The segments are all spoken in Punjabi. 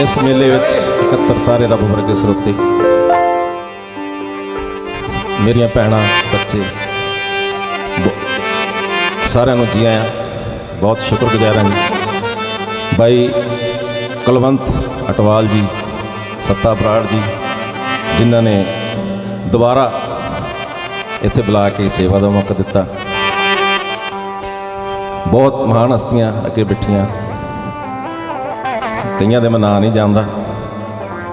ਇਸ ਮੇਲੇ ਵਿੱਚ 71 ਸਾਰੇ ਰੱਬ ਵਰਗੇ ਸਰੋਤੇ। ਮੇਰੀਆਂ ਭੈਣਾਂ, ਬੱਚੇ ਸਾਰਿਆਂ ਨੂੰ ਜੀ ਆਇਆਂ। ਬਹੁਤ ਸ਼ੁਕਰਗੁਜ਼ਾਰ ਹਾਂ ਜੀ। ਬਾਈ ਕੁਲਵੰਤ ਅਟਵਾਲ ਜੀ, ਸੱਤਾ ਬਰਾੜ ਜੀ, ਜਿਨ੍ਹਾਂ ਨੇ ਦੁਬਾਰਾ ਇੱਥੇ ਬੁਲਾ ਕੇ ਸੇਵਾ ਦਾ ਮੌਕਾ ਦਿੱਤਾ। ਬਹੁਤ ਮਹਾਨ ਹਸਤੀਆਂ ਅੱਗੇ ਬੈਠੀਆਂ। ਕਈਆਂ ਦੇ ਮੈਂ ਨਾਂ ਨਹੀਂ ਜਾਣਦਾ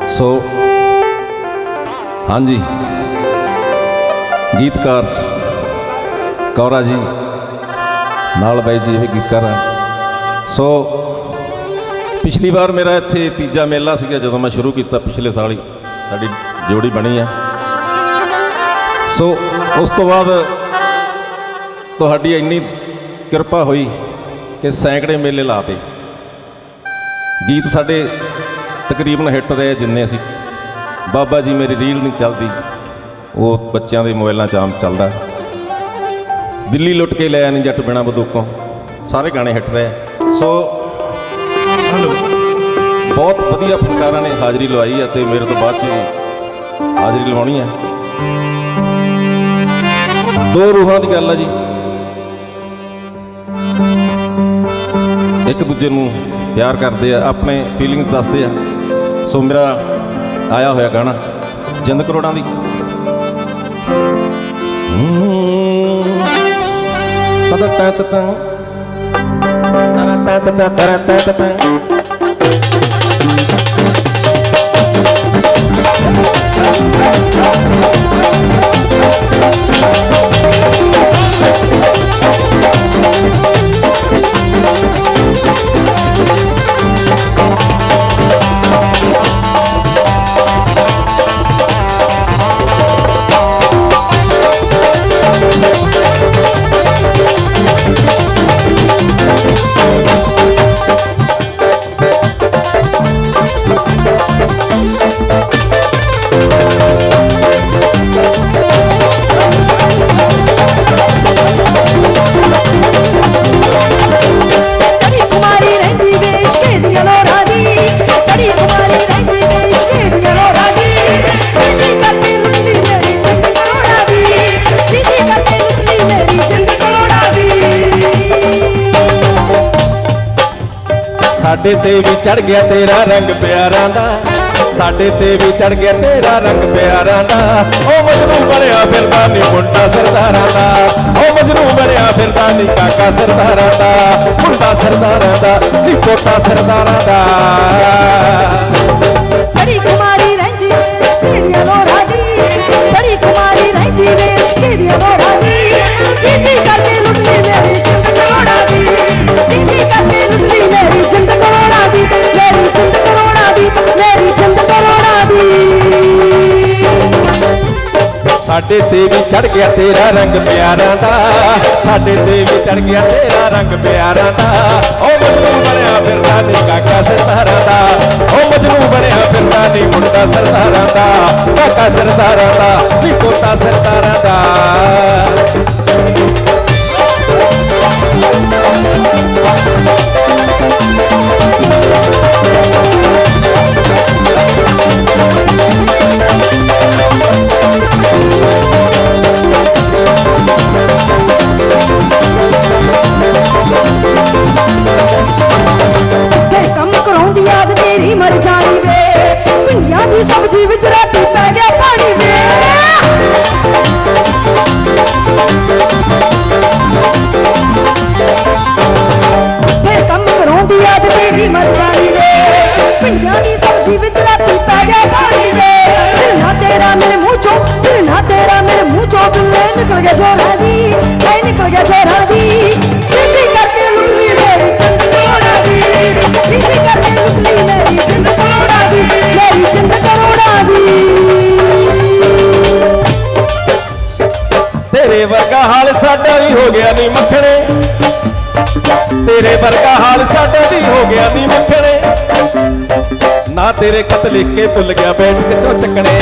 ਸੋ, ਹਾਂਜੀ। ਗੀਤਕਾਰ ਕੌਰਾ ਜੀ, ਨਾਲ ਬਾਈ ਜੀ ਇਹ ਵੀ ਗੀਤਕਾਰ ਹੈ। ਸੋ, ਪਿਛਲੀ ਵਾਰ ਮੇਰਾ ਇੱਥੇ ਤੀਜਾ ਮੇਲਾ ਸੀਗਾ, ਜਦੋਂ ਮੈਂ ਸ਼ੁਰੂ ਕੀਤਾ ਪਿਛਲੇ ਸਾਲ ਹੀ। ਸਾਡੀ ਜੋੜੀ ਬਣੀ ਆ ਸੋ, ਉਸ ਤੋਂ ਬਾਅਦ ਤੁਹਾਡੀ ਇੰਨੀ ਕਿਰਪਾ ਹੋਈ ਕਿ ਸੈਂਕੜੇ ਮੇਲੇ ਲਾਤੇ। ਗੀਤ ਸਾਡੇ ਤਕਰੀਬਨ ਹਿੱਟ ਰਹੇ ਜਿੰਨੇ ਅਸੀਂ। ਬਾਬਾ ਜੀ ਮੇਰੀ ਰੀਲ ਨਹੀਂ ਚੱਲਦੀ। ਉਹ ਬੱਚਿਆਂ ਦੇ ਮੋਬਾਈਲਾਂ 'ਚ ਆਮ ਚੱਲਦਾ। ਦਿੱਲੀ ਲੁੱਟ ਕੇ ਲੈ ਆਣੀ ਜੱਟ ਬਿਨਾ ਬੰਦੂਕੋਂ। ਸਾਰੇ ਗਾਣੇ ਹਿੱਟ ਰਹੇ। ਸੋ ਹਲੋ ਬਹੁਤ ਵਧੀਆ ਫਨਕਾਰਾਂ ਨੇ ਹਾਜ਼ਰੀ ਲਵਾਈ ਹੈ ਤੇ ਮੇਰੇ ਤੋਂ ਬਾਅਦ ਚ ਹਾਜ਼ਰੀ ਲਵਾਉਣੀ ਹੈ ਦੋ ਰੂਹਾਂ ਦੀ ਗੱਲ ਹੈ ਜੀ। ਇੱਕ ਦੂਜੇ ਨੂੰ ਪਿਆਰ ਕਰਦੇ ਆ, ਆਪਣੇ ਫੀਲਿੰਗਸ ਦੱਸਦੇ ਆ। ਸੋ ਮੇਰਾ ਆਇਆ ਹੋਇਆ ਗਾਣਾ, ਜਿੰਦ ਕਰੋੜਾਂ ਦੀ। ਤਦ ਤਤ ਤਤ ਤਰ ਤਤ ਤਰ ਤਤ ਤਤ ਚੜੀ ਸਾਡੇ ਤੇ ਵੀ ਚੜ ਗਿਆ ਤੇਰਾ ਰੰਗ ਪਿਆਰਾਂ ਦਾ। ਸਾਡੇ ਤੇ ਵੀ ਚੜ ਗਿਆ ਤੇਰਾ ਰੰਗ ਪਿਆਰਾਂ ਦਾ। ਉਹ ਮਜਨੂ ਬਣਿਆ ਫਿਰਦਾ ਨੀ ਮੁੰਡਾ ਸਰਦਾਰਾਂ ਦਾ। ਉਹ ਮਜਨੂ ਬਣਿਆ ਫਿਰਦਾ ਨੀ ਕਾਕਾ ਸਰਦਾਰਾਂ ਦਾ। ਮੁੰਡਾ ਸਰਦਾਰਾਂ ਦਾ ਨੀ ਪੋਤਾ ਸਰਦਾਰਾਂ ਦਾ। ਚੜੀ ਕੁਮਾਰੀ ਰਹਿੰਦੀ ਵੇਸ਼ ਕੇ ਦੀਆਂ ਦੀ ਚੜੀ ਕੁਮਾਰੀ ਰਹਿੰਦੀ ਵੇਸ਼ ਕੇ ਦੀਆਂ ਦੀ ਜੀ ਜੀ ਕਰਕੇ ਲੁੱਟਲੀ ਮੇਰੀ ਜਿੰਦ ਕਰੋੜਾਂ ਦੀ ਜੀ ਜੀ ਕਰਕੇ ਮੇਰੀ ਜਿੰਦ ਕਰੋੜਾਂ ਦੀ, ਮੇਰੀ ਜਿੰਦ ਕਰੋੜਾਂ ਦੀ, ਮੇਰੀ ਜਿੰਦ ਕਰੋੜਾਂ ਦੀ। ਸਾਡੇ ਤੇ ਵੀ ਚੜ ਗਿਆ ਤੇਰਾ ਰੰਗ ਪਿਆਰਾਂ ਦਾ, ਸਾਡੇ ਤੇ ਵੀ ਚੜ ਗਿਆ ਤੇਰਾ ਰੰਗ ਪਿਆਰਾਂ ਦਾ। ਉਹ ਮਜਨੂ ਬਣਿਆ ਫਿਰਦਾ ਨੀ ਕਾਕਾ ਸਰਦਾਰਾਂ ਦਾ, ਉਹ ਮਜਨੂ ਬਣਿਆ ਫਿਰਦਾ ਨੀ ਮੁੰਡਾ ਸਰਦਾਰਾਂ ਦਾ, ਕਾਕਾ ਸਰਦਾਰਾਂ ਦਾ, ਨੀ ਪੋਤਾ ਸਰਦਾਰਾਂ ਦਾ। ਤੇ ਕੰਮ ਕਰਾਉਂਦੀ ਯਾਦ ਤੇਰੀ ਮਰ ਜਾਣੀ ਵੇ। ਪਿੰਡੀਆਂ ਦੀ ਸਬਜ਼ੀ ਵਿੱਚ ਰਾਤੀ ਪੈ ਗਿਆ ਪਾਣੀ ਵੇ। ਤੇ ਕੰਮ ਕਰਾਉਂਦੀ ਯਾਦ ਤੇਰੀ ਮਰ ਜਾਣੀ ਵੇ। ਪਿੰਡੀਆਂ ਦੀ ਸਬਜ਼ੀ ਵਿੱਚ ਰਾਤੀ ਪੈ ਗਿਆ ਪਾਣੀ ਵੇ। ਫਿਰ ਨਾ ਤੇਰਾ ਮੇਰੇ ਮੂੰਹ ਚੋਂ, ਫਿਰ ਨਾ ਤੇਰਾ ਮੇਰੇ ਮੂੰਹ ਚੋਂ ਬਿੱਲੇ ਨਿਕਲ ਗਿਆ ਜੋਰਾਂ ਦੀ। ਐ ਨਿਕਲ ਗਿਆ ਜੋਰਾਂ ਦੀ। ਤੇਰੇ ਵਰਗਾ ਹਾਲ ਸਾਡਾ ਵੀ ਹੋ ਗਿਆ ਨੀ ਮੱਖਣੇ। ਤੇਰੇ ਵਰਗਾ ਹਾਲ ਸਾਡਾ ਵੀ ਹੋ ਗਿਆ ਨੀ ਮੱਖਣੇ। ਨਾ ਤੇਰੇ ਖਤ ਲਿਖ ਕੇ ਭੁੱਲ ਗਿਆ ਬੈਠ ਕੇ ਚੋ ਚੱਕਣੇ।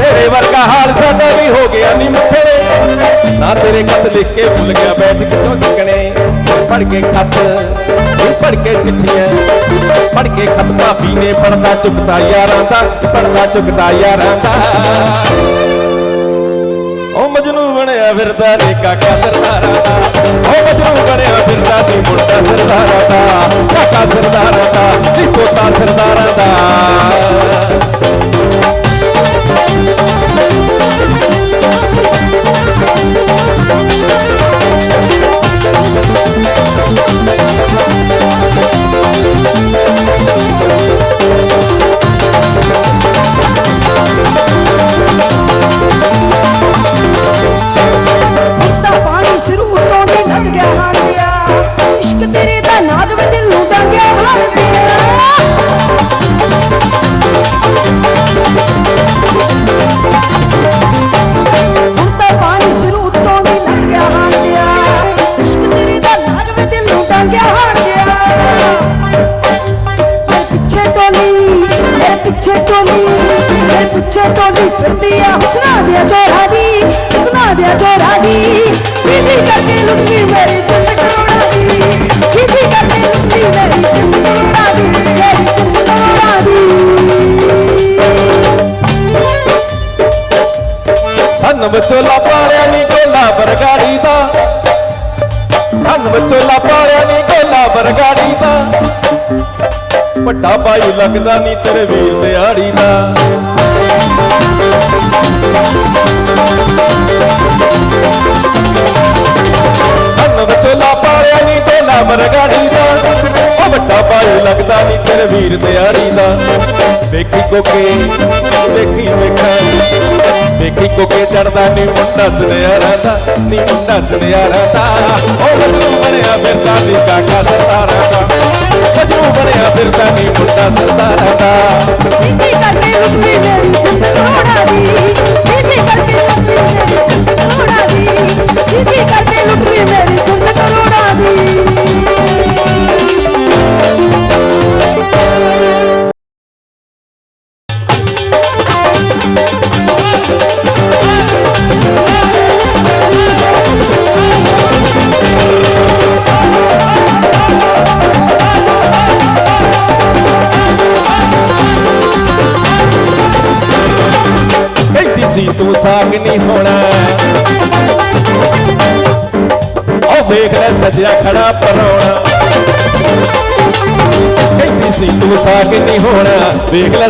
ਤੇਰੇ ਵਰਗਾ ਹਾਲ ਸਾਡਾ ਵੀ ਹੋ ਗਿਆ ਨੀ ਮੱਖਣੇ। ਨਾ ਤੇਰੇ ਖਤ ਲਿਖ ਕੇ ਭੁੱਲ ਗਿਆ ਬੈਠ ਕਿਤੋਂ ਚੱਕਣੇ। ਪੜ ਕੇ ਖੱਤ ਇਹ ਪੜ ਕੇ ਚਿੱਠੀਆਂ ਪੜ ਕੇ ਖੱਤ ਭਾਬੀ ਨੇ ਪੜਦਾ ਚੁੱਕਦਾ ਯਾਰਾਂ ਦਾ ਪੜਦਾ ਚੁੱਕਦਾ ਯਾਰਾਂ ਦਾ ਉਹ ਮਜਨੂ ਬਣਿਆ ਫਿਰਦਾ ਨੀ ਕਾਕਾ ਸਰਦਾਰਾਂ ਦਾ ਉਹ ਮਜਨੂ ਬਣਿਆ ਫਿਰਦਾ ਨੀ ਮੁੰਡਾ ਸਰਦਾਰਾਂ ਦਾ ਕਾਕਾ ਸਰਦਾਰਾਂ ਦਾ ਨੀ ਪੋਤਾ ਸਰਦਾਰਾਂ ਦਾ ਗਿਆ ਇਸ਼ਕ ਸੰਨ ਵਿਚੋਲਾ ਪਾਲਿਆ ਨੀ ਗੋਲਾ ਬਰਗਾੜੀ ਦਾ। ਸਾਨੂੰ ਵਿਚੋਲਾ ਪਾਲਿਆ ਨੀ ਗੋਲਾ ਬਰਗਾੜੀ ਦਾ। ਵੱਡਾ ਭਾਈ ਲੱਗਦਾ ਨੀ ਤੇਰੇ ਵੀਰ ਦਿਹਾੜੀ ਦਾ। ਸਾਨੂੰ ਵਿਚੋਲਾ ਪਾਲਿਆ ਨੀ ਗੋਲਾ ਬਰਗਾੜੀ ਦਾ। ਵੱਡਾ ਭਾਈ ਲੱਗਦਾ ਨੀ ਤੇਰੇ ਵੀਰ ਦੇ ਦਾ। ਵੇਖੀ ਕੋਕੇ, ਦੇਖੀ ਵੇਖਾਂ। ਵੇਖੀ ਕੋਕੇ ਚੜਦਾ ਨੀ ਮੁੰਡਾ ਸੁਨਿਆਰਾਂ ਦਾ, ਨੀ ਮੁੰਡਾ ਸੁਨਿਆਰਾਂ ਦਾ। ਉਹ ਮਜਨੂ ਬਣਿਆ ਫਿਰਦਾ ਨੀ ਕਾਕਾ ਸਰਦਾਰਾਂ ਦਾ। ਮਜਨੂ ਬਣਿਆ ਫਿਰਦਾ ਨੀ ਮੁੰਡਾ ਸਰਦਾਰਾਂ ਦਾ। ਜੀ ਜੀ ਕਰਕੇ ਲੁੱਟੀ ਮੇਰੀ ਚੰਦ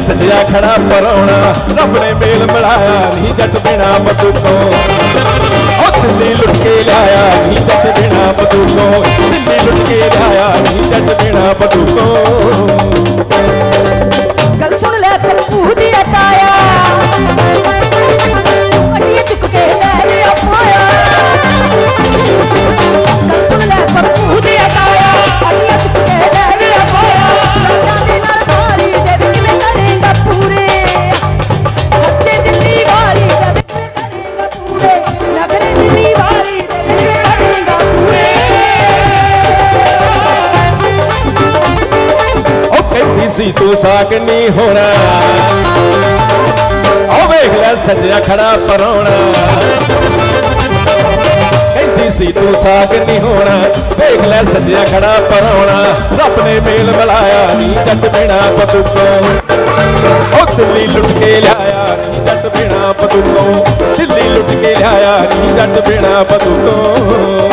ਸਜਿਆ ਖੜਾ ਪਰੋਣਾ ਰੱਬ ਨੇ ਮੇਲ ਮਿਲਾਇਆ ਨਹੀਂ ਜੱਟ ਬਿਨਾ ਬਦੂਕੋਂ ਉਹ ਦਿੱਲੀ ਲੁੱਟ ਕੇ ਲਾਇਆ ਨਹੀਂ ਜੱਟ ਬਿਨਾ ਬਦੂਕੋਂ ਦਿੱਲੀ ਲੁੱਟ ਕੇ ਲਾਇਆ ਨਹੀਂ ਜੱਟ ਬਿਨਾ ਬਦੂਕੋਂ ਗੱਲ ਸੁਣ ਲੈ ਪੱਪੂ ਦੀ ਤਾਇਆ ਉਹ ਸੀ ਤੂੰ ਸਾਗ ਨਹੀਂ ਹੋਣਾ। ਉਹ ਵੇਖ ਲੈ ਸੱਜਿਆ ਖੜਾ ਪਰੋਣਾ। ਕਹਿੰਦੀ ਸੀ ਤੂੰ ਸਾਗ ਨਹੀਂ ਹੋਣਾ। ਵੇਖ ਲੈ ਸੱਜਿਆ ਖੜਾ ਪਰੋਣਾ। ਰੱਬ ਨੇ ਮੇਲ ਮਿਲਾਇਆ ਨਹੀਂ ਜੱਟ ਬਿਨਾ ਬਦੂਕੋਂ। ਉਹ ਦਿੱਲੀ ਲੁੱਟ ਕੇ ਲਿਆਇਆ ਨਹੀਂ ਜੱਟ ਬਿਨਾ ਬਦੂਕੋਂ। ਦਿੱਲੀ ਲੁੱਟ ਕੇ ਲਿਆਇਆ ਨਹੀਂ ਜੱਟ ਬਿਨਾ ਬਦੂਕੋਂ।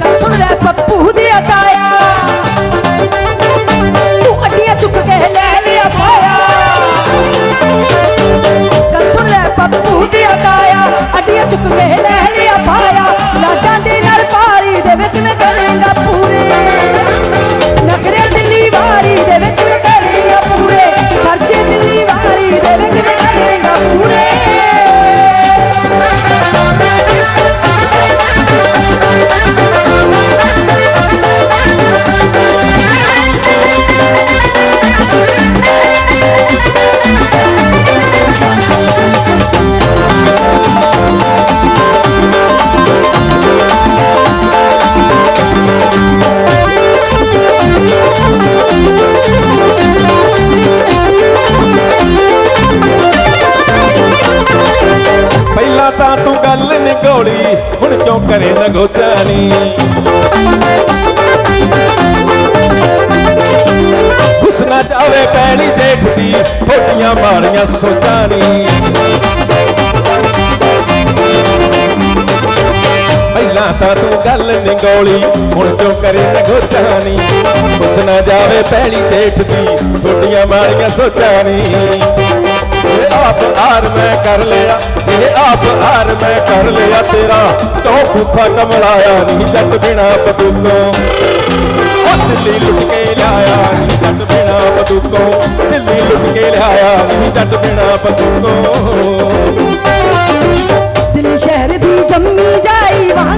ਗੱਲ ਸੁਣ ਲੈ ਪੱਪੂ ਦੀ ਤਾਇਆ ਲੈ ਲਿਆ ਪਾਇਆ ਗੱਲ ਸੁਣ ਲੈ ਪੱਪੂ ਦੀ ਤਾਇਆ, ਅੱਡੀਆਂ ਚੁੱਕ ਕੇ ਲੈ ਲਿਆ ਪਾਇਆ ਹੁਸਨਾ ਜਾਵੇ ਜੇਠ ਦੀ ਥੋਡੀਆਂ ਮਾੜੀਆਂ ਸੋਚਾਨੀ ਪਹਿਲਾਂ ਤਾਂ ਤੂੰ ਗੱਲ ਨਿਗੋਲੀ, ਹੁਣ ਕਿਉਂ ਕਰੇ ਨਗੋਚਾਨੀ ਹੁਸਨਾ ਜਾਵੇ ਪੈਲੀ ਜੇਠ ਦੀ ਥੋਡੀਆਂ ਮਾੜੀਆਂ ਸੋਚਾਨੀ ਇਹ ਆਪ ਹਾਰ ਮੈਂ ਕਰ ਲਿਆ, ਇਹ ਆਪ ਹਾਰ ਮੈਂ ਕਰ ਲਿਆ, ਤੇਰਾ ਤੋ ਪੁੱਠਾ ਕਮਲਾਇਆ ਨਹੀਂ ਜੱਟ ਬਿਨਾ ਬਦੂਕੋਂ। ਉਹ ਦਿੱਲੀ ਲੁੱਟ ਕੇ ਲਿਆਇਆ ਨਹੀਂ ਜੱਟ ਬਿਨਾ ਬਦੂਕੋਂ। ਦਿੱਲੀ ਲੁੱਟ ਕੇ ਲਿਆਇਆ ਨੀ ਜੱਟ ਬਿਨਾ ਬਦੂਕੋਂ। ਦਿਲ ਸ਼ਹਿਰ ਦੀ ਜੰਮੀ ਜਾਈ ਵਾਂ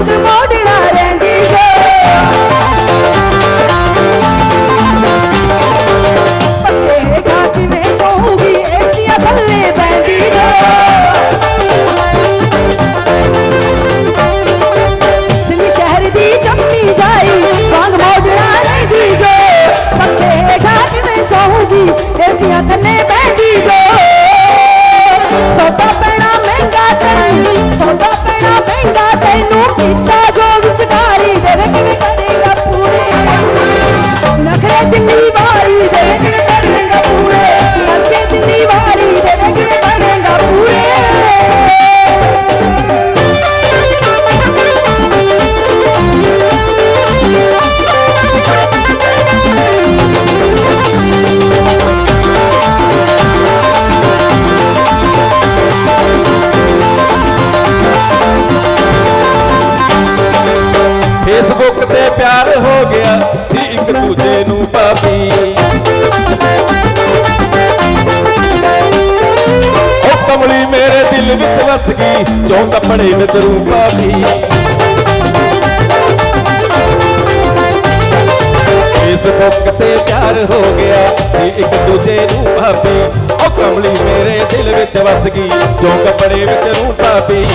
ਜੋ ਕੱਪੜੇ ਵਿੱਚ ਰੂ ਭਾਬੀ ਫੇਸਬੁੱਕ ਤੇ ਪਿਆਰ ਹੋ ਗਿਆ, ਸੀ ਇੱਕ ਦੂਜੇ ਨੂੰ ਭਾਬੀ। ਉਹ ਕਮਲੀ ਮੇਰੇ ਦਿਲ ਵਿੱਚ ਵਸ ਗਈ, ਜੋ ਕੱਪੜੇ ਵਿੱਚ ਰੂ ਭਾਬੀ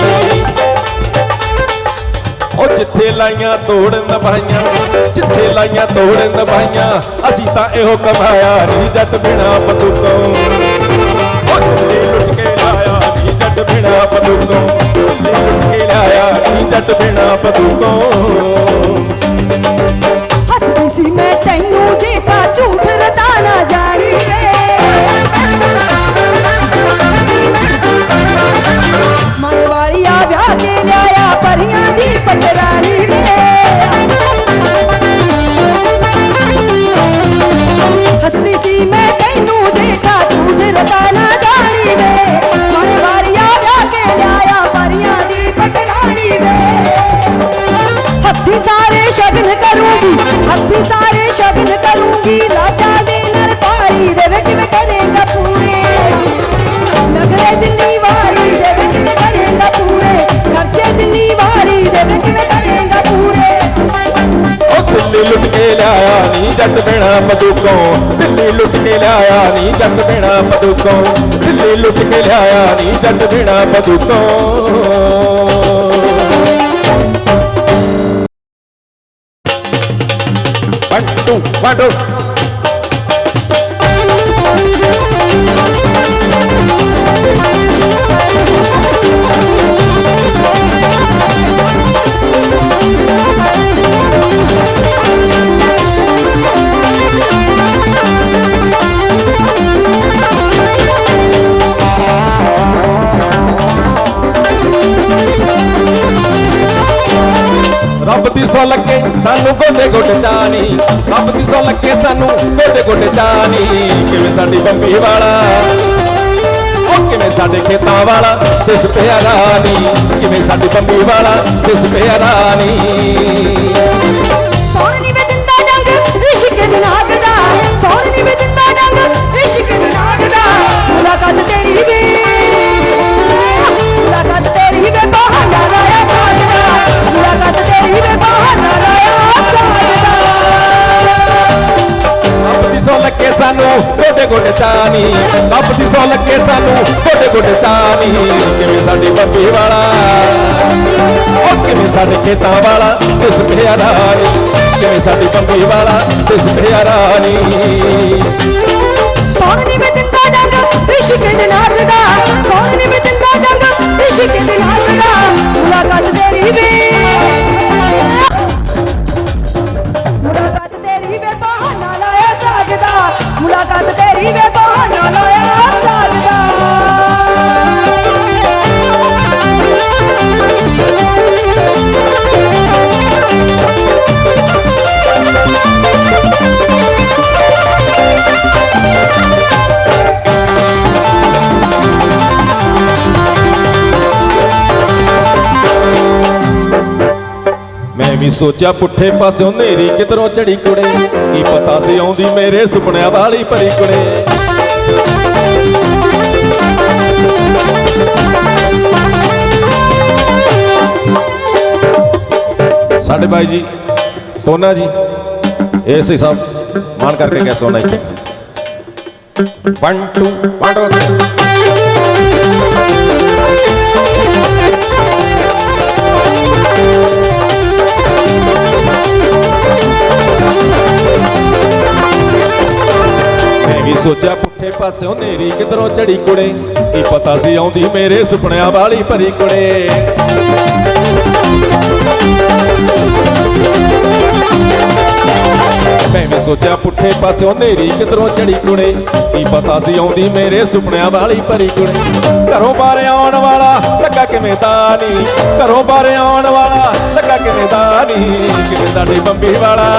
ਉਹ ਜਿੱਥੇ ਲਾਈਆਂ ਤੋੜ ਨਭਾਈਆਂ, ਜਿੱਥੇ ਲਾਈਆਂ ਤੋੜ ਨਭਾਈਆਂ, ਅਸੀਂ ਤਾਂ ਇਹੋ ਕਮਾਇਆ ਨਹੀਂ ਜੱਟ ਬਿਨਾ ਬੰਦੂਕੋਂ ਉਹ ਲੁੱਟ ਜੱਟ ਬਿਨਾ ਬੰਦੂਕੋਂ। ਲੁੱਟ ਕੇ ਲਾਇਆ ਨਹੀਂ ਜੱਟ ਬਿਨਾ ਬੰਦੂਕੋਂ। ਹੱਸਦੀ ਸੀ ਮੈਂ ਤੈਨੂੰ ਜੇ ਕਾ ਝੂਠ ਰਤਾ ਨਾ ਜਾਣੀ ਵੇ ਮਨ ਵਾਲੀਆ ਵਿਆਹ ਕੇ ਲਿਆਇਆ ਪਰੀਆਂ ਦੀ ਪਟਰਾਣੀ ਵੇ ਹੱਸਦੀ ਸੀ ਮੈਂ ਤੈਨੂੰ ਜੇ ਕਾ ਝੂਠ ਰਤਾ ਜੱਟ ਬਿਨਾ ਬੰਦੂਕੋਂ ਦਿੱਲੀ ਲੁੱਟ ਕੇ ਲਿਆਇਆ ਨਹੀਂ ਜੱਟ ਬਿਨਾ ਬੰਦੂਕੋਂ ਦਿੱਲੀ ਲੁੱਟ ਕੇ ਲਿਆਇਆ ਨਹੀਂ ਜੱਟ ਬਿਨਾ ਬੰਦੂਕੋਂ ਸਾਡੀ ਬੰਬੀ ਵਾਲਾ। ਉਹ ਕਿਵੇਂ ਸਾਡੇ ਖੇਤਾਂ ਵਾਲਾ? ਤਿਸ ਪਿਆਰਾ ਨੀ ਕਿਵੇਂ ਸਾਡੀ ਬੰਬੀ ਵਾਲਾ? ਤਿਸ ਪਿਆਰਾ ਨੀ ਗੋਡੇ ਰੱਬ ਦੀ ਸੌ ਲੱਗੇ ਸਾਨੂੰ, ਗੋਡੇ ਗੋਡੇ ਚਾਨੀ ਕਿਵੇਂ ਸਾਡੀ ਬੰਬੀ ਵਾਲਾ? ਉਹ ਕਿਵੇਂ ਸਾਡੇ ਖੇਤਾਂ ਵਾਲਾ? ਤਿਸ ਪਿਆਰਾ ਨੀ ਕਿਵੇਂ ਸਾਡੀ ਬੰਬੀ ਵਾਲਾ? ਤਿਸ ਪਿਆਰਾ ਨੀ ਸੋਣ ਨੀ ਵੇ ਦਿੰਦਾ ਡੰਗ ਇਸ਼ਕ ਦੇ ਨਾਗ ਦਾ। ਸੋਣ ਨੀ ਵੇ ਦਿੰਦਾ ਵੀ ਸੋਚਿਆ ਪੁੱਠੇ ਪਾਸਿਓਂ ਨੇਰੀ ਕਿਧਰੋਂ ਚੜੀ ਕੁੜੇ? ਕੀ ਪਤਾ ਸੀ ਆਉਂਦੀ ਮੇਰੇ ਸੁਪਨਿਆਂ ਵਾਲੀ ਭਰੀ ਕੁੜੇ? ਸਾਡੇ ਬਾਈ ਜੀ ਤੋਨਾ ਜੀ ਐਸੇ ਸਭ ਮਾਨ ਕਰਕੇ ਗਏ ਸੋਨਾ ਇੱਥੇ। 1 2 1 2 ਮੈਂ ਵੀ ਸੋਚਿਆ ਪੁੱਠੇ ਪਾਸਿਓਂ ਨੇਰੀ ਕਿਧਰੋਂ ਚੜੀ ਕੁੜੇ? ਕੀ ਪਤਾ ਸੀ ਆਉਂਦੀ ਮੇਰੇ ਸੁਪਨਿਆਂ ਵਾਲੀ ਭਰੀ ਕੁੜੇ? ਮੈਂ ਵੀ ਸੋਚਿਆ ਪੁੱਠੇ ਪਾਸਿਓਂ ਨੇਰੀ ਕਿਧਰੋਂ ਚੜੀ ਕੁੜੇ? ਕੀ ਪਤਾ ਸੀ ਆਉਂਦੀ ਮੇਰੇ ਸੁਪਨਿਆਂ ਵਾਲੀ ਭਰੀ ਕੁੜੇ? ਘਰੋਂ ਬਾਹਰ ਆਉਣ ਵਾਲਾ ਲੱਗਾ ਕਿਵੇਂ ਦਾਨੀ ਘਰੋਂ ਬਾਹਰ ਆਉਣ ਵਾਲਾ ਲੱਗਾ ਕਿਵੇਂ ਦਾਨੀ ਕਿਵੇਂ ਸਾਡੇ ਬੰਬੀ ਵਾਲਾ?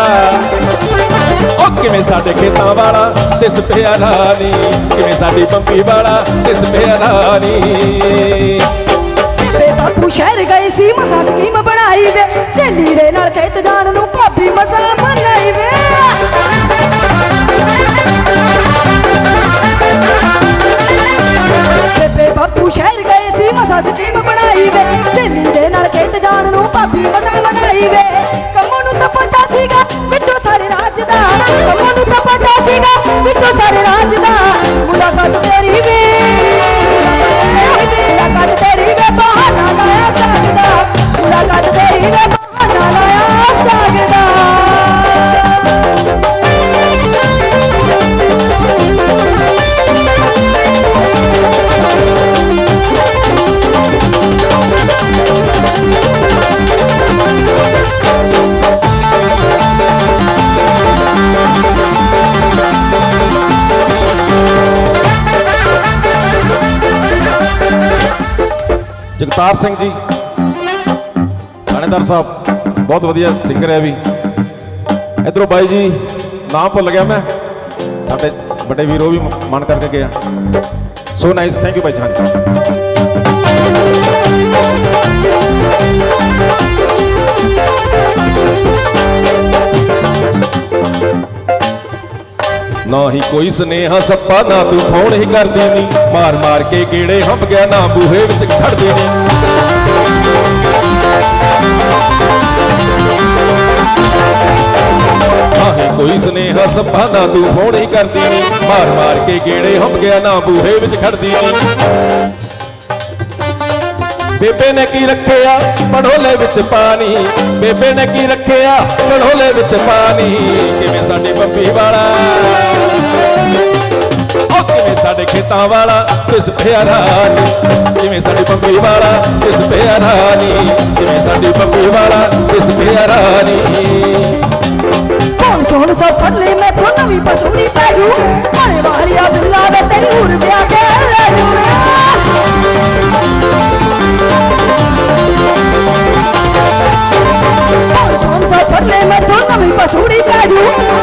ਉਹ ਕਿਵੇਂ ਸਾਡੇ ਖੇਤਾਂ ਵਾਲਾ ਦਿਸ ਪਿਆਰਾ ਨੀ ਕਿਵੇਂ ਸਾਡੀ ਬੰਬੀ ਵਾਲਾ ਦਿਸ ਪਿਆਰਾ ਨੀ ਤੇ ਬਾਪੂ ਸ਼ਹਿਰ ਗਏ ਸੀ, ਮਸਾ ਸਕੀਮ ਬਣਾਈ ਵੇ। ਸਹੇਲੀ ਦੇ ਨਾਲ ਖੇਤ ਜਾਣ ਨੂੰ ਭਾਬੀ ਮਸਾ ਮਨਾਈ ਵੇ। ਬੇਬੇ ਬਾਪੂ ਸ਼ਹਿਰ ਗਏ ਸੀ, ਮਸਾ ਸਕੀਮ ਬਣਾਈ ਵੇ। ਸਹੇਲੀ ਦੇ ਨਾਲ ਖੇਤ ਜਾਣ ਨੂੰ ਭਾਬੀ ਮਸਾ ਮਨਾਈ ਵੇ। ਕੰਮੋਂ ਨੂੰ ਤਾਂ ਪਤਾ ਸੀਗਾ, ਵਿੱਚੋਂ ਸਾਰੇ ਰਾਜ ਦਾ ਕੰਮੋਂ ਨੂੰ ਤਾਂ ਪਤਾ ਸੀਗਾ ਵਿੱਚੋਂ ਸਾਰੇ ਰਾਜ ਦਾ ਮੁਲਾਕਾਤ ਤੇਰੀ ਵੇ। ਜਗਤਾਰ ਸਿੰਘ ਜੀ। ਥਾਣੇਦਾਰ ਸਾਹਿਬ, ਬਹੁਤ ਵਧੀਆ ਸਿੰਗਰ ਹੈ ਵੀ। ਇਧਰੋਂ ਬਾਈ ਜੀ, ਨਾਮ ਭੁੱਲ ਗਿਆ ਮੈਂ। ਸਾਡੇ ਵੱਡੇ ਵੀਰੋ ਵੀ ਮਨ ਕਰਕੇ ਗਿਆ ਸੋ ਨਾਈਸ ਥੈਂਕ ਯੂ ਬਾਈ ਜਾਨ ਨਾ ਹੀ ਕੋਈ ਸਨੇਹਾ ਸੱਪਾ ਨਾ ਤੂੰ ਫੋਨ ਹੀ ਕਰਦੀ ਨੀ। ਮਾਰ ਮਾਰ ਕੇ ਗੇੜੇ ਹੰਬ ਗਿਆ ਨਾ ਬੂਹੇ ਵਿੱਚ ਖੜਦੀ ਨੀ। ਨਾ ਕੋਈ ਸਨੇਹਾ ਸੱਪਾ ਨਾ ਤੂੰ ਫੋਨ ਹੀ ਕਰਦੀ ਨੀ। ਮਾਰ ਮਾਰ ਕੇ ਗੇੜੇ ਹੰਬ ਗਿਆ ਨਾ ਬੂਹੇ ਵਿੱਚ ਖੜਦੀ ਨੀ। ਬੇਬੇ ਨੇ ਕੀ ਰੱਖਿਆ? ਪੜੋਲੇ ਵਿੱਚ ਪਾਣੀ। ਬੇਬੇ ਨੇ ਕੀ ਰੱਖਿਆ? ਪੜੋਲੇ ਵਿੱਚ ਪਾਣੀ। ਕਿਵੇਂ ਸਾਡੇ ਬੱਬੀ ਵਾਲਾ? ਉਹ ਕਿਵੇਂ ਸਾਡੇ ਖੇਤਾਂ ਵਾਲਾ? ਕਿਸ ਪਿਆਰਾ ਨੀ ਕਿਵੇਂ ਸਾਡੀ ਬੰਬੀ ਵਾਲਾ? ਇਸ ਪਿਆਰਾ ਨੀ ਕਿਵੇਂ ਸਾਡੀ ਬੰਬੀ ਵਾਲਾ? ਇਸ ਪਿਆਰਾ ਨੀ ਫੋਨ ਸੋਨ ਸਭ ਫੜ ਲਈ ਮੈਂ ਤੋਂ ਨਵੀਂ ਪਸੂੜੀ ਪੈ ਮਾਰੇ ਵਾਲੀਆ ਬਿੱਲਾ ਵੇ ਤੇਰੀ ਹੂਰ ਵਿਆਹ ਕੇ ਲੈ ਜੂ। ਸੋਨ ਸਭ ਨਵੀਂ ਪਸੂੜੀ ਪੈ ਜੂ।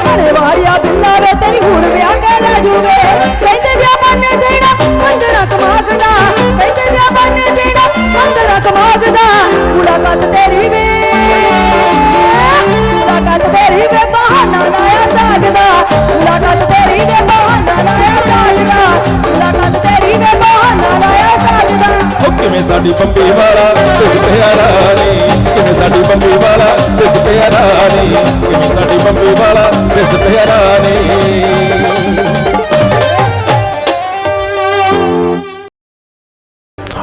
ਮਾਰੇ ਵਾਲੀਆ ਬਿੱਲਾ ਵੇ ਤੇਰੀ ਹੂਰ ਵਿਆਹ ਕੇ ਲੈ ਜੂਗੇ। ਕਹਿੰਦੇ ਵਿਆਹ ਬਾਨੇ ਦੇਣਾ ਅੰਦਰਾਂ ਕਮਾਗਦਾ। ਕਹਿੰਦੇ ਵਿਆਹ ਬਾਨੇ ਦੇਣਾ ਅੰਦਰਾਂ ਕਮਾਗਦਾ। ਮੁਲਾਕਾਤ ਤੇਰੀ ਵੇ। ਮੁਲਾਕਾਤ ਤੇਰੀ ਵੇ, ਬਹਾਨਾ ਲਾਇਆ ਸਕਦਾ ਮੁਲਾਕਾਤ ਤੇਰੀ ਵੇ, ਬਹਾਨਾ ਲਾਇਆ ਸਕਦਾ ਮੁਲਾਕਾਤ ਤੇਰੀ ਵੇ, ਬਹਾਨਾ ਲਾਇਆ ਸਕਦਾ ਉਹ ਸਾਡੀ ਬੰਬੀ ਵਾਲਾ ਕਿਸ ਪਿਆਰਾ ਕਿਵੇਂ ਸਾਡੀ ਬੰਬੀ ਵਾਲਾ, ਕਿਸ ਪਿਆਰਾ ਨੀ? ਕਿਵੇਂ ਸਾਡੀ ਬੰਬੀ ਵਾਲਾ, ਕਿਸ ਪਿਆਰਾ ਨੀ?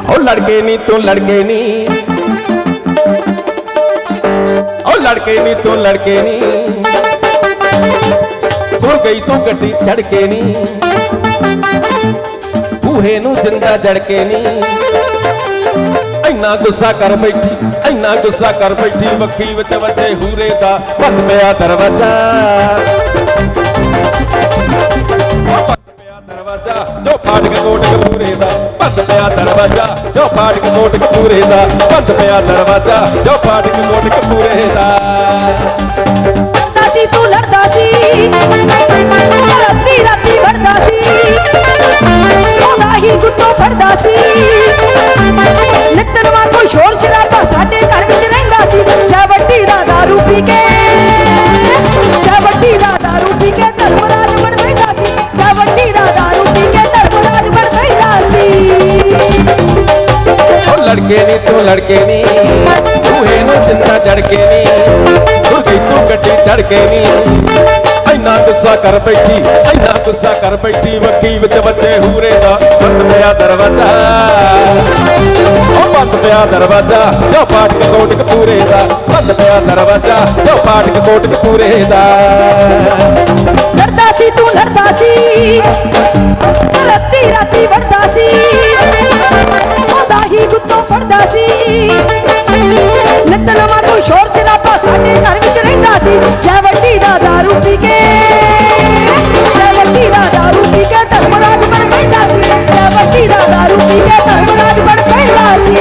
ਉਹ ਲੜਕੇ ਨੀ ਤੂੰ ਲੜਕੇ ਨੀ। ਉਹ ਲੜਕੇ ਨੀ ਤੂੰ ਲੜਕੇ ਨੀ। ਤੁਰ ਗਈ ਤੂੰ ਗੱਡੀ ਚੜ ਕੇ ਨੀ। ਬੂਹੇ ਨੂੰ ਜਿੰਦਾ ਜੜ ਕੇ ਨੀ। ਇੰਨਾ ਗੁੱਸਾ ਕਰ ਬੈਠੀ, ਇੰਨਾ ਗੁੱਸਾ ਕਰ ਬੈਠੀ, ਵੱਖੀ ਵਿੱਚ ਵੱਡੇ ਹੂਰੇ ਦਾ ਬੰਦ ਪਿਆ ਦਰਵਾਜ਼ਾ। ਉਹ ਬੰਦ ਪਿਆ ਦਰਵਾਜ਼ਾ, ਜੋ ਫਾਟਕ ਕੋਟ ਕਪੂਰੇ ਦਾ ਬੰਦ ਪਿਆ ਦਰਵਾਜ਼ਾ, ਜੋ ਫਾਟਕ ਕੋਟ ਕਪੂਰੇ ਦਾ ਬੰਦ ਪਿਆ ਦਰਵਾਜ਼ਾ, ਜੋ ਫਾਟਕ ਕੋਟ ਕਪੂਰੇ ਦਾ। ਲੜਦਾ ਸੀ, ਤੂੰ ਲੜਦਾ ਸੀ। ਕੁੱਤੋਂ ਫੜਦਾ ਸੀ ਨਿੱਤਨ ਵਾਂਗੂ ਸ਼ੋਰ ਸ਼ਰਾਬਾ ਸਾਡੇ ਘਰ ਵਿੱਚ ਰਹਿੰਦਾ ਸੀ ਚਾਵੱਟੀ ਦਾ दारू ਪੀ ਕੇ ਚਾਵੱਟੀ ਦਾ दारू ਪੀ ਕੇ ਧਰਮਰਾਜ ਬਣ ਬੈਠਾ ਸੀ ਚਾਵੱਟੀ ਦਾ दारू ਪੀ ਕੇ ਧਰਮਰਾਜ ਬਣ ਬੈਠਾ ਸੀ ਉਹ ਲੜਕੇ ਨਹੀਂ ਤੂੰ ਲੜਕੇ ਨਹੀਂ ਤੂੰ ਇਹਨੂੰ ਜਿੰਦਾ ਜੜ ਕੇ ਨਹੀਂ ਤੂੰ ਕਿਤੋਂ ਗੱਡੀ ਚੜ ਕੇ ਨਹੀਂ ਇੰਨਾ ਗੁੱਸਾ ਕਰ ਬੈਠੀ ਇੰਨਾ ਗੁੱਸਾ ਕਰ ਬੈਠੀ ਵੱਕੀ ਵਿੱਚ ਬੱਚੇ ਹੂਰੇ ਦਾ ਬੰਦ ਪਿਆ ਦਰਵਾਜ਼ਾ ਉਹ ਬੰਦ ਪਿਆ ਦਰਵਾਜ਼ਾ ਜੋ ਪਾਟਕ ਕੋਟਕ ਪੂਰੇ ਦਾ ਬੰਦ ਪਿਆ ਦਰਵਾਜ਼ਾ ਜੋ ਪਾਟਕ ਕੋਟਕ ਪੂਰੇ ਦਾ ਲੜਦਾ ਸੀ ਤੂੰ ਲੜਦਾ ਸੀ ਰਾਤੀ ਰਾਤੀ ਵੜਦਾ ਸੀ ਉਹਦਾ ਹੀ ਗੁੱਤੋਂ ਫੜਦਾ ਸੀ ਨਿਤਨਵਾ ਤੂੰ ਸ਼ੋਰ ਸ਼ਰਾਬਾ ਸਾਡੇ ਘਰ ਵਿੱਚ ਰਹਿੰਦਾ ਸੀ ਜੈ ਵੱਡੀ ਦਾ दारू ਪੀ ਕੇ ਜੈ ਵੱਡੀ ਦਾ दारू ਪੀ ਕੇ ਧਰਮਰਾਜ ਬਣ ਪੈਂਦਾ ਸੀ ਜੈ ਵੱਡੀ ਦਾ दारू ਪੀ ਕੇ ਧਰਮਰਾਜ ਬਣ ਪੈਂਦਾ ਸੀ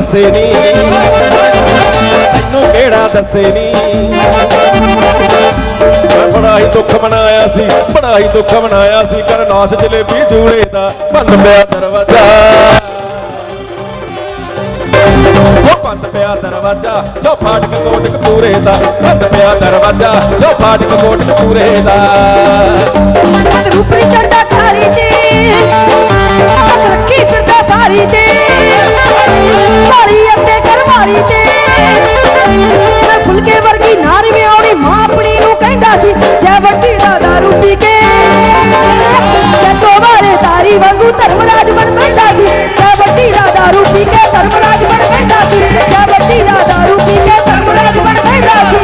ਘੜਿਓ ਨੀ। ਤੈਨੂੰ ਕਿਹੜਾ ਦੱਸੇ ਨੀ। ਬੜਾ ਹੀ ਦੁੱਖ ਮਨਾਇਆ ਸੀ, ਬੜਾ ਹੀ ਦੁੱਖ ਮਨਾਇਆ ਸੀ। ਕਰ ਜਲੇਬੀ ਜੂੜੇ ਦਾ ਬੰਦ ਪਿਆ ਦਰਵਾਜ਼ਾ। ਉਹ ਬੰਦ ਪਿਆ ਦਰਵਾਜ਼ਾ, ਜੋ ਫਾਟਕ ਕੋਟਕ ਪੂਰੇ ਦਾ, ਬੰਦ ਪਿਆ ਦਰਵਾਜ਼ਾ, ਜੋ ਫਾਟਕ ਕੋਟਕ ਪੂਰੇ ਦਾ। ਮਤ ਰੂਪਰੀ ਵੱਡੀ ਪੀ ਕੇ ਧਰਮਰਾਜ ਬਣ ਪੈਂਦਾ ਸੀ ਜੈ ਵੱਡੀ ਦਾ ਦਾਰੂ ਪੀ ਕੇ ਧਰਮਰਾਜ ਬਣ ਪੈਂਦਾ ਸੀ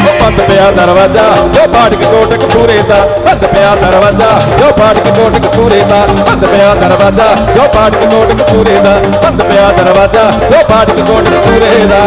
ਉਹ ਬੰਦ ਪਿਆ ਦਰਵਾਜ਼ਾ ਜੋ ਫਾਟਕ ਕੋਟਕ ਪੂਰੇ ਦਾ ਬੰਦ ਪਿਆ ਦਰਵਾਜ਼ਾ ਜੋ ਫਾਟਕ ਕੋਟਕ ਪੂਰੇ ਦਾ ਬੰਦ ਪਿਆ ਦਰਵਾਜ਼ਾ ਜੋ ਫਾਟਕ ਕੋਟਕ ਪੂਰੇ ਦਾ ਬੰਦ ਪਿਆ ਦਰਵਾਜ਼ਾ ਜੋ ਫਾਟਕ ਕੋਟਕ ਪੂਰੇ ਦਾ